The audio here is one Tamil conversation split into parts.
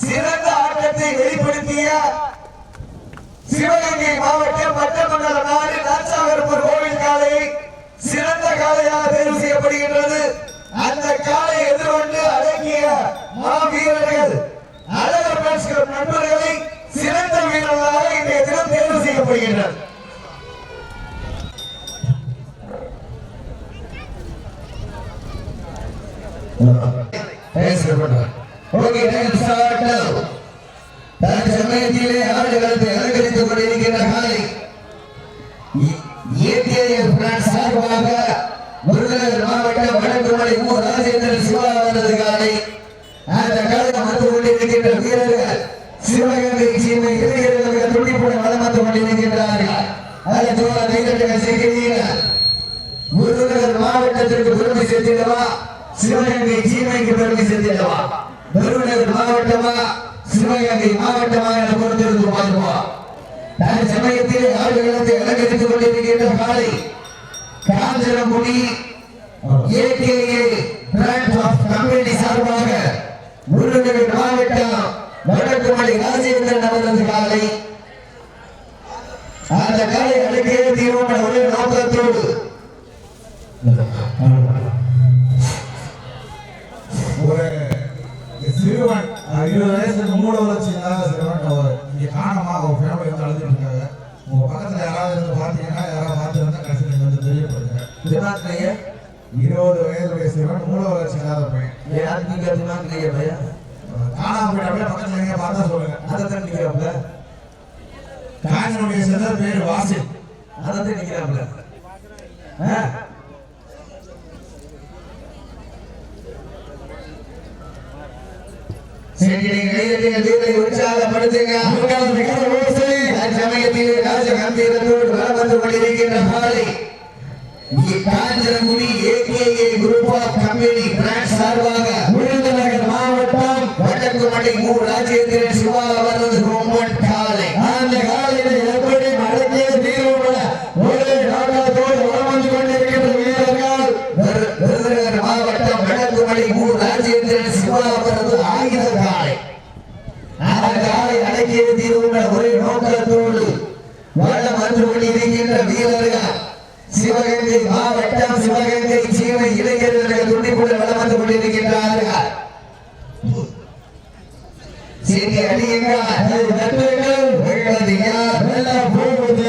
சிறந்த ஆட்டத்தை வெளிப்படுத்திய சிவகங்கை மாவட்டம் மட்டமண்டல நாடு நாச்சாகர்பூர் கோவில் காலை சிறந்த காலையாக தேர்வு செய்யப்படுகின்றது. அந்த காலை எதிர்கொண்டு அடங்கிய மாவீரர்கள் அழகர் பேசுகிற நண்பர்களை சிறந்த வீரர்களாக இன்றைய தினம் தேர்வு செய்யப்படுகின்றனர். ஓகே டைம் ஸ்டார்ட் தற்சமயத்திலே ஆடுகளத்தை அலங்கரித்துக் கொண்டிருக்கின்ற காலை ஏடிஎஃப் பிரான்ஸ் சார்பாக விருதுநகர் மாவட்டம் வடக்குமலை மு ராஜேந்திரன் சிவா அவரது காலை அந்த காலை வந்து கொண்டிருக்கின்ற வீரர்கள் சிவகங்கை சீமை இளைஞர்கள் துடிப்புடன் வளம் வந்து கொண்டிருக்கின்றார்கள். அதை தோழ கைதட்டுகள் செய்கிறீர்கள் விருதுநகர் மாவட்டத்திற்கு பெருமை சேர்த்திடவா சிவகங்கை சீமைக்கு பெருமை சேர்த்திடவா விருதுநகர் மாவட்டமா சிவகங்கை மாவட்டமா என பொறுத்திருந்து பார்ப்போம் தன் சமயத்தில் ஆளுநரத்தை அலங்கரித்துக் கொண்டிருக்கின்ற காலை காஞ்சனமுடி ஏகேஏ பிராண்ட் ஆஃப் கம்பெனி சார்பாக விருதுநகர் மாவட்டம் வடக்குமலை ராஜேந்திரன் அவரது காலை. அந்த காலை அடக்கிய தீர்மான ஒரே நோக்கத்தோடு உற்சாகப்படுத்துங்க சமயத்திலே ராஜ கம்பீரத்தோடு வந்து கொண்டிருக்கின்ற மாலை AKA group of company branch சார்பாக விருதுநகர் மாவட்டம் வடக்குமலை மு ராஜேந்திரன் சிவா அவரது கொம்பன் காலை அந்த காலையில எப்படி மடக்கிய தீர்வுகள ஒரே நாட்டத்தோடு வலம் வந்து கொண்டிருக்கின்ற வீரர்கள் விரு- விருதுநகர் மாவட்டம் வடக்குமலை மு ராஜேந்திரன் சிவா அவரது ஆயுத காலை அந்த காலை அடக்கிய தீர்வுகள ஒரே நோக்கத்தோடு வளம் வந்து கொண்டிருக்கின்ற வீரர்கள் சிவகங்கை மாவட்டம் சிவகங்கை சீமை இளைஞர்கள் துண்டிப்புடன் வளம் வந்து கொண்டிருக்கின்றார்கள் சரி அடியுங்கள் நட்டுங்கள் வெள்ளது யார் வெள்ள போவது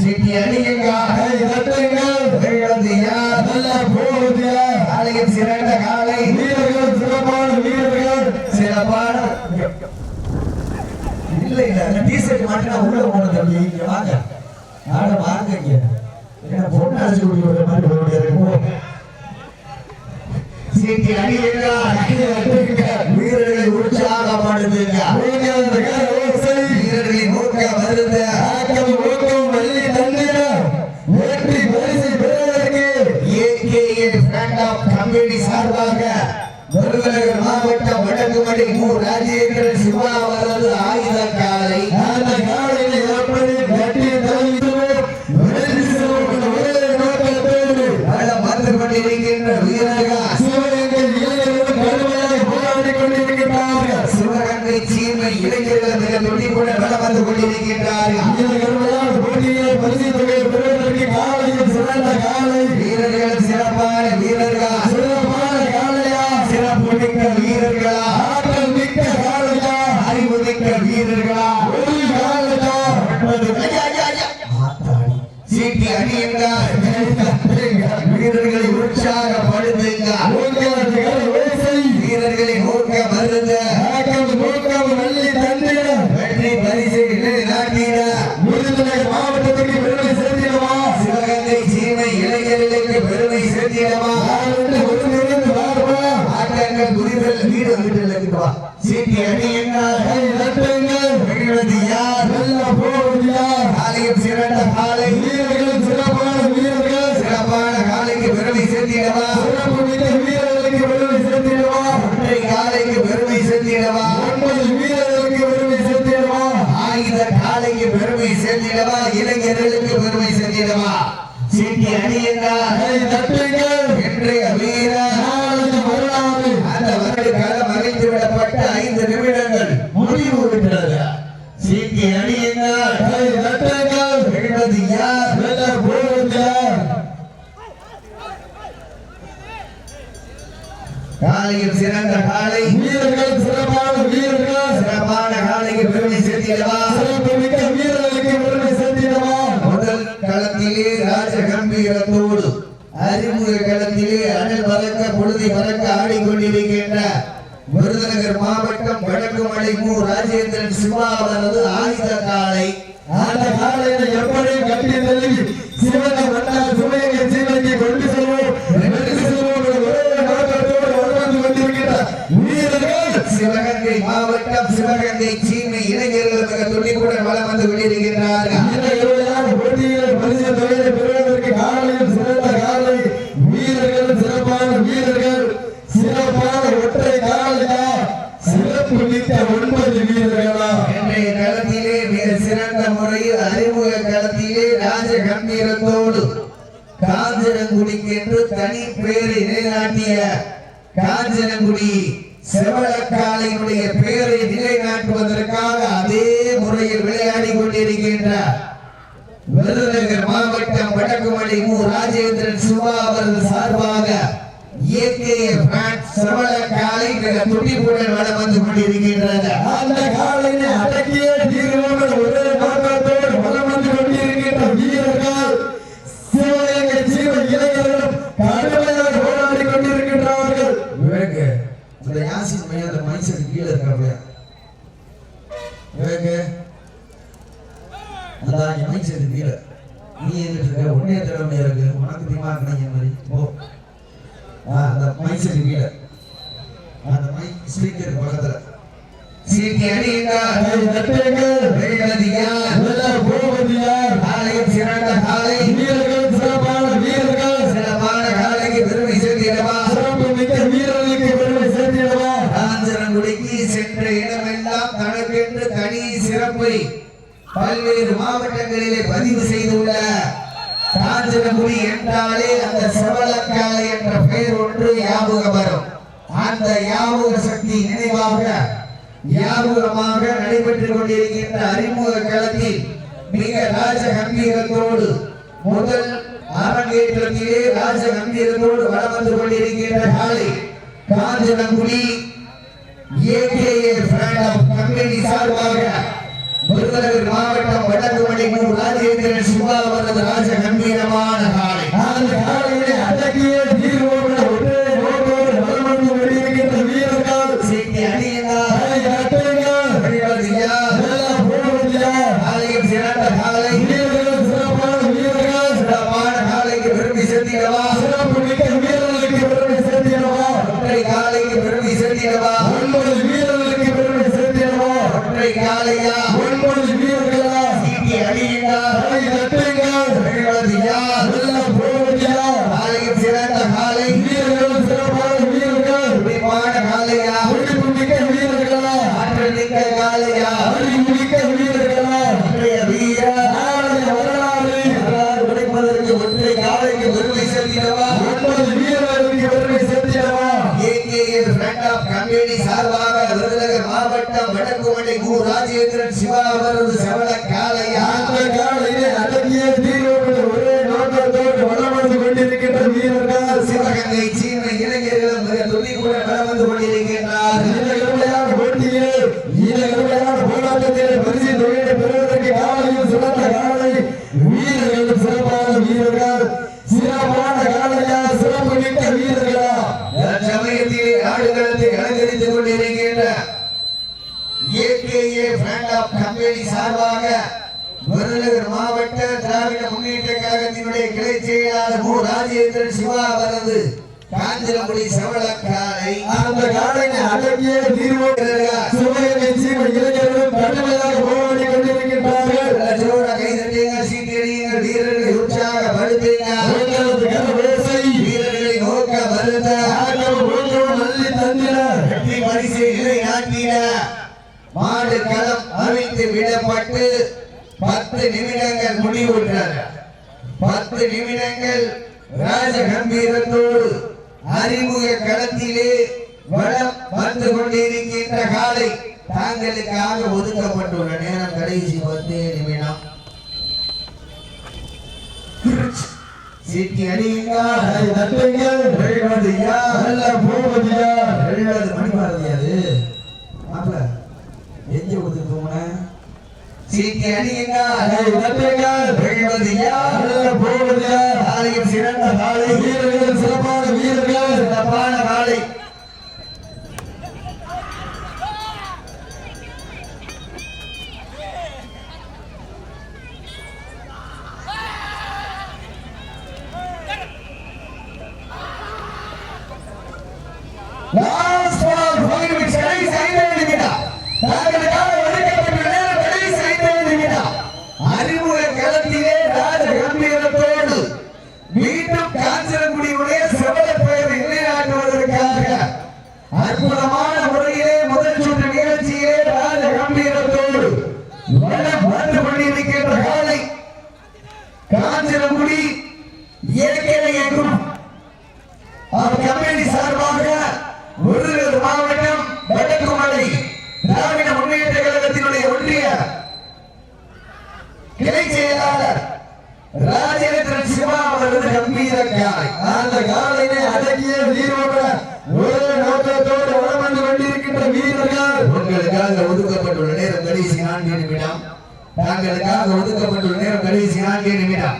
சீட்டி இரட்டுங்கள் வெள்ளது யார் நல்ல போவது காலையில் சிறந்த காலை. வீரர்கள் சிறப்பான வீரர்கள். சிறப்பான இல்ல இல்ல அந்த டிஷர்ட் மாட்டினா உள்ள போன தம்பி. இங்க வாங்க. ஆட வாங்க இங்க. என்ன பொண்ணு அடிச்சு குடிக்கிற மாதிரி போக முடியாது சீட்டி அடியுங்கள் வீரர்களை உற்சாகப்படுத்துங்க. பரிசு தொகை பெறுவதற்கு காலையில் சிறந்த காலை வீரர்கள் சிறப்பான வீரர்கள். பக்கம் வெள்ளி தந்திர வெற்றி பரிசு நாட்டிட முதுமலை மாவட்டத்துக்கு பெருமை சேர்த்திடவா செய்திடவா இளைஞர்களுக்கு பெருமை செய்திடவா சீட்டி மறைந்துவிடப்பட்ட ஐந்து நிமிடங்கள் முடிவு விட்டது சீட்டி அணியுங்கள் யார்? காலையில் சிறந்த காலை. வீரர்கள் சிறப்பான வீரர்கள். சிறப்பான காலையில் பெருமை சேர்த்தியல்லவா சிறப்பு மிக்க வீரர்கள். கண்ணிகளத்தோடு அறிமுக களத்திலே அனல் பறக்க பொழுதை பறக்க ஆடிக்கொண்டிருக்கின்ற விருதுநகர் மாவட்டம் வடக்கு மலை மு ராஜேந்திரன் சிவா ஆயுத காலை அந்த காலையில எப்படி கட்டி தள்ளி சிவனை வந்தால் சுமையை சீவனைக்கு கொண்டு செல்வோம். சிவகங்கை மாவட்டம் சிவகங்கை சீமை இளைஞர்கள் துணிப்புடன் வளம் வந்து கொண்டிருக்கின்றார்கள். தனி பேரை நிலைநாட்டிய காஞ்சனங்குடி செவலக்காலையினுடைய பெயரை நிலைநாட்டுவதற்காக அதே முறையில் விளையாடி கொண்டிருக்கின்ற விருதுநகர் மாவட்டம் வடக்குமலை மு. ராஜேந்திரன் சுபா அவரது சார்பாக இயற்கைய பேட் செவல காலை மிக துடிப்புடன் வந்து கொண்டிருக்கின்றது. அந்த காலையினை அடக்கிய தீர்வுகள் பல்வேறு மாவட்டங்களிலே பதிவு செய்துள்ள காஞ்சனகுடி என்றாலே அந்த செவலக்காலை என்ற பெயர் ஒன்று ஞாபகம் வரும். அந்த ஞாபக சக்தி நினைவாக ஞாபகமாக நடைபெற்றுக் கொண்டிருக்கின்ற அறிமுக களத்தில் மிக ராஜ முதல் அரங்கேற்றத்திலே ராஜ கம்பீரத்தோடு வளம் வந்து கொண்டிருக்கின்ற காலை காஞ்சனகுடி ஏகேஏ பிராண்ட் ஆஃப் கம்பெனி சார்பாக தலைவர் மாவட்டம் வடக்கு மணி ராஜே சுமையை தீர்வு சுமையை இளைஞர் வந்து கொண்டிருக்கின்ற காலை தாங்களுக்காக ஒதுக்கப்பட்டுள்ள நேரம் கடைசி பத்து நிமிடம். சீட்டி அடியுங்கள் தட்டுங்கள். வெல்வது மணிபாரதி அது. மாப்பிள எஞ்சி கொடுத்து தூங்குன? சீட்டி அடியுங்கள் தட்டுங்கள். வெல்வது யார்? நல்ல பூபதி யார்? காலையில் சிறந்த காலை. வீரர்கள் சிறப்பான வீரர்கள். சிறப்பான காலை Last ball, five minutes, கடைசி ஐந்து நிமிடம். தாங்களுக்காக ஒதுக்கப்பட்ட நேரம் கடைசி ஐந்து நிமிடம். அறிமுக களத்திலே ராஜ கம்பீரத்தோடு மீண்டும் காஞ்சனகுடியுடைய செவல பெயர் நிலைநாட்டுவதற்காக அற்புதமான முறையிலே முதல் சுற்று நிகழ்ச்சியிலே ராஜ கம்பீரத்தோடு வளம் வந்து கொண்டிருக்கின்ற காலை காஞ்சனகுடி இயற்கை எங்கும் அவர் கம்பெனி சார்பாக விருதுநகர் மாவட்டம் வடக்குமலை திராவிட முன்னேற்ற கழகத்தினுடைய ஒன்றிய கிளை செயலாளர் ராஜேந்திரன் சிவா அவரது கம்பீர காலை அந்த காலையை அடக்கிய வீரோட ஒரே நோக்கத்தோடு வளம் வந்து கொண்டிருக்கின்ற வீரர்கள். உங்களுக்காக ஒதுக்கப்பட்டுள்ள நேரம் கடைசி நான்கு நிமிடம். தாங்களுக்காக ஒதுக்கப்பட்டுள்ள நேரம் கடைசி நான்கு நிமிடம்.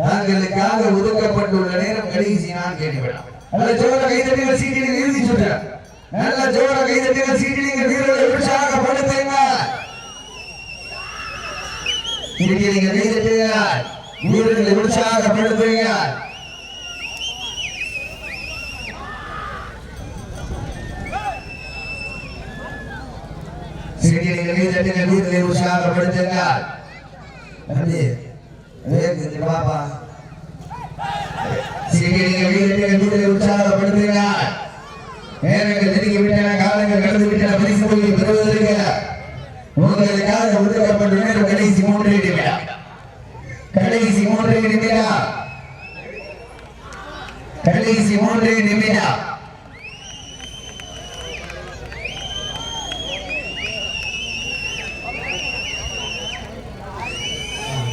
தாங்களுக்காக ஒதுக்கப்பட்டுள்ள நேரம் கடைசி நான்கு நிமிடம். நல்ல ஜோர கைதட்டிகள் சீட்டிலிங்க இறுதி சுற்று. நல்ல ஜோர கைதட்டிகள் உற்சாகப்படுத்துங்க வீரர்களை உற்சாகப்படுத்துங்க சீட்டிலிங்க கைதட்டுங்க வீரர்களை உற்சாகப்படுத்துங்க தம்பி வேகத்துக்கு பாப்பா. சீக்கிரம் வீரர்கள் வீரரை உற்சாகப்படுத்துங்க நேரங்கள் நெருங்கி விட்டன காலங்கள் கடந்து விட்டன பரிசு தொகையை பெறுவதற்கு உங்களுக்காக ஒதுக்கப்பட்ட நேரம் கடைசி மூன்று நிமிடம் கடைசி மூன்று நிமிடம் கடைசி மூன்று நிமிடம்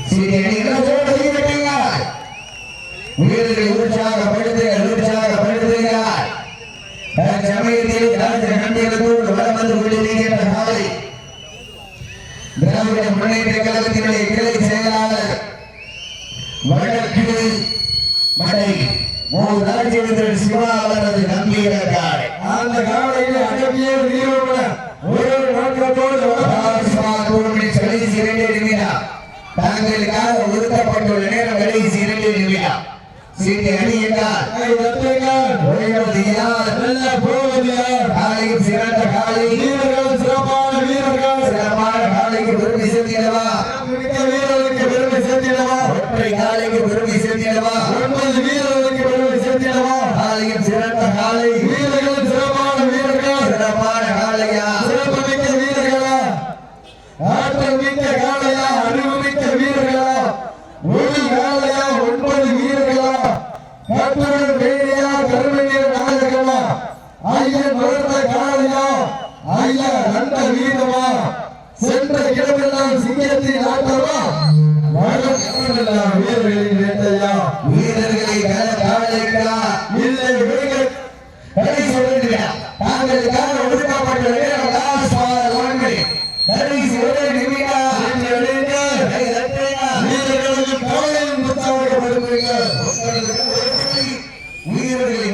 சீக்கிரம் வீரர்கள் வீரர்களை சமயத்தில் ராஜ கண்டிகளோடு வளம் வந்து கொண்டிருக்கின்ற காலை திராவிட முன்னேற்ற கழகத்தினுடைய கிளை செயலாளர் வடக்கு மடை மு ராஜேந்திரன் சிவா அவரது நம்பிய காலை அந்த காலையை அடக்கிய வீரோட ஒரே நோக்கத்தோடு கடைசி இரண்டு நிமிடம். தாங்களுக்காக ஒதுக்கப்பட்டுள்ள நேரம் கடைசி இரண்டு நிமிடம். சீட்டை அணியுங்கள் காலையில் சிறந்த காலை. வீரர்கள் சிறப்பான வீரர்கள். சிறப்பான காலைக்கு பெருமை சேர்த்திடவா வீரர்களுக்கு பெருமை சேர்த்திடவா ஒற்றை காலைக்கு பெருமை சேர்த்திடவா ஒன்பது வீரர்களுக்கு பெருமை சேர்த்திடவா காலையில் சிறந்த காலை வீரர்கள் சிறப்பான வீரர்கள் சிறப்பான காலையா சிறப்பு மிக்க வீரர்களா ஆற்றல் மிக்க காளையா அறிவு மிக்க வீரர்களா ஒரு காளையா ஒன்பது வீரர்களா கட்டுடன் வேலையா கருமையர் நாயகமா ஐயன் வளர்ந்த காளையா ஐயா நல்ல வீரமா சென்ற இடமெல்லாம் சிங்கத்தின் ஆட்டமா? வரும் வீரர்களின் வேட்டையா? வீரர்களை கல காலைக்கா இல்லை வீரர்கள் கடைசி ஒரு நிமிடம் தாங்களுக்காக ஒதுக்கப்பட்ட கடைசி நிமிடம் வீரர்களுக்கு உற்சாகப்படுத்துங்கள். வீரர்களை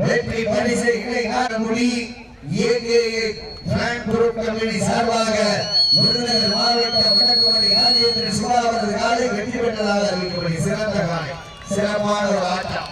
வெற்றி பரிசை இணை காண சார்பாக விருதுநகர் மாவட்டம் வடக்குமணி ராஜேந்திர சிவா அவரது காலை வெற்றி பெற்றதாக அறிவிக்கப்படி சிறந்த காலை. சிறப்பான ஒரு ஆட்டம்.